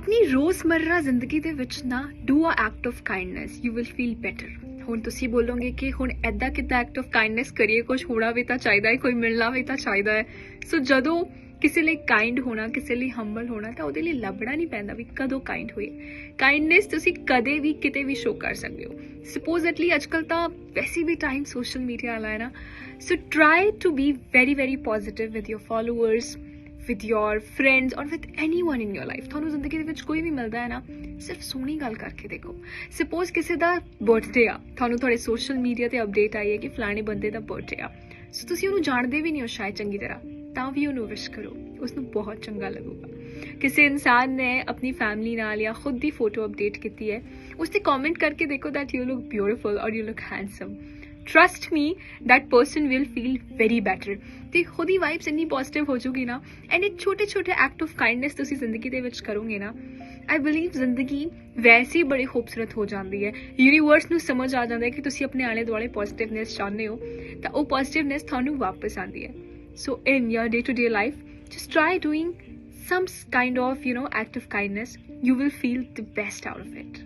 ਆਪਣੀ ਰੋਜ਼ਮਰਰਾ ਜ਼ਿੰਦਗੀ ਦੇ ਵਿੱਚ ਨਾ do a act of kindness you will feel better ਹੁਣ ਤੁਸੀਂ ਬੋਲੋਗੇ ਕਿ ਹੁਣ ਐਦਾਂ ਕਿੱਦਾਂ ਐਕਟ ਆਫ ਕਾਈਂਡਨੈਸ ਕਰੀਏ ਕੁਝ ਹੋਣਾ ਵੀ ਤਾਂ ਚਾਹੀਦਾ ਹੈ, ਕੋਈ ਮਿਲਣਾ ਵੀ ਤਾਂ ਚਾਹੀਦਾ ਹੈ। ਸੋ ਜਦੋਂ ਕਿਸੇ ਲਈ ਕਾਈਂਡ ਹੋਣਾ, ਕਿਸੇ ਲਈ ਹੰਬਲ ਹੋਣਾ, ਤਾਂ ਉਹਦੇ ਲਈ ਲੱਭਣਾ ਨਹੀਂ ਪੈਂਦਾ ਵੀ ਕਦੋਂ ਕਾਈਂਡ ਹੋਏ ਕਾਈਂਡਨੈਸ ਤੁਸੀਂ ਕਦੇ ਵੀ ਕਿਤੇ ਵੀ ਸ਼ੋ ਕਰ ਸਕਦੇ ਹੋ। ਸਪੋਜ਼ਟਲੀ ਅੱਜਕੱਲ ਤਾਂ ਵੈਸੇ ਵੀ ਟਾਈਮ ਸੋਸ਼ਲ ਮੀਡੀਆ ਵਾਲਾ ਹੈ ਨਾ। So try to be very very positive with your followers with your friends ਔਰ with anyone in your life ਤੁਹਾਨੂੰ ਜ਼ਿੰਦਗੀ ਦੇ ਵਿੱਚ ਕੋਈ ਵੀ ਮਿਲਦਾ ਹੈ ਨਾ, ਸਿਰਫ ਸੋਹਣੀ ਗੱਲ ਕਰਕੇ ਦੇਖੋ। ਸਪੋਜ਼ ਕਿਸੇ ਦਾ ਬਰਥਡੇ ਆ, ਤੁਹਾਨੂੰ ਤੁਹਾਡੇ ਸੋਸ਼ਲ ਮੀਡੀਆ ਤੇ ਅਪਡੇਟ ਆਈ ਹੈ ਕਿ ਫਲਾਣੇ ਬੰਦੇ ਦਾ ਬਰਥਡੇ ਆ। ਸੋ ਤੁਸੀਂ ਉਹਨੂੰ ਜਾਣਦੇ ਵੀ ਨਹੀਂ ਹੋ ਸ਼ਾਇਦ ਚੰਗੀ ਤਰ੍ਹਾਂ, ਤਾਂ ਵੀ ਉਹਨੂੰ ਵਿਸ਼ ਕਰੋ। ਉਸ ਨੂੰ ਬਹੁਤ ਚੰਗਾ ਲੱਗੂਗਾ। ਕਿਸੇ ਇਨਸਾਨ ਨੇ ਆਪਣੀ ਫੈਮਿਲੀ ਨਾਲ ਜਾਂ ਖੁਦ ਦੀ ਫੋਟੋ ਅਪਡੇਟ ਕੀਤੀ ਹੈ ਉਸ ਤੇ ਕਮੈਂਟ ਕਰਕੇ ਦੇਖੋ ਦੈਟ ਯੂ look ਬਿਊਟੀਫੁਲ ਔਰ you look handsome trust me that person will feel very better. ਤੇ ਖੁਦ ਹੀ ਵਾਈਬਸ ਇੰਨੀ ਪੋਜ਼ਿਟਿਵ ਹੋ ਜੂਗੀ ਨਾ ਐਂਡ ਇਹ ਛੋਟੇ ਛੋਟੇ ਐਕਟ ਆਫ ਕਾਈਂਡਨੈਸ ਤੁਸੀਂ ਜ਼ਿੰਦਗੀ ਦੇ ਵਿੱਚ ਕਰੋਗੇ ਨਾ ਆਈ ਬਲੀਵ ਜ਼ਿੰਦਗੀ ਵੈਸੇ ਹੀ ਬੜੀ ਖੂਬਸੂਰਤ ਹੋ ਜਾਂਦੀ ਹੈ। ਯੂਨੀਵਰਸ ਨੂੰ ਸਮਝ ਆ ਜਾਂਦਾ ਹੈ ਕਿ ਤੁਸੀਂ ਆਪਣੇ ਆਲੇ ਦੁਆਲੇ ਪੋਜ਼ਿਟਿਵਨੈਸ ਚਾਹੁੰਦੇ ਹੋ, ਤਾਂ ਉਹ ਪੋਜ਼ਿਟਿਵਨੈਸ ਤੁਹਾਨੂੰ ਵਾਪਸ ਆਉਂਦੀ ਹੈ। So in your day to day life just try doing some kind of, you know, act of kindness, you will feel the best out of it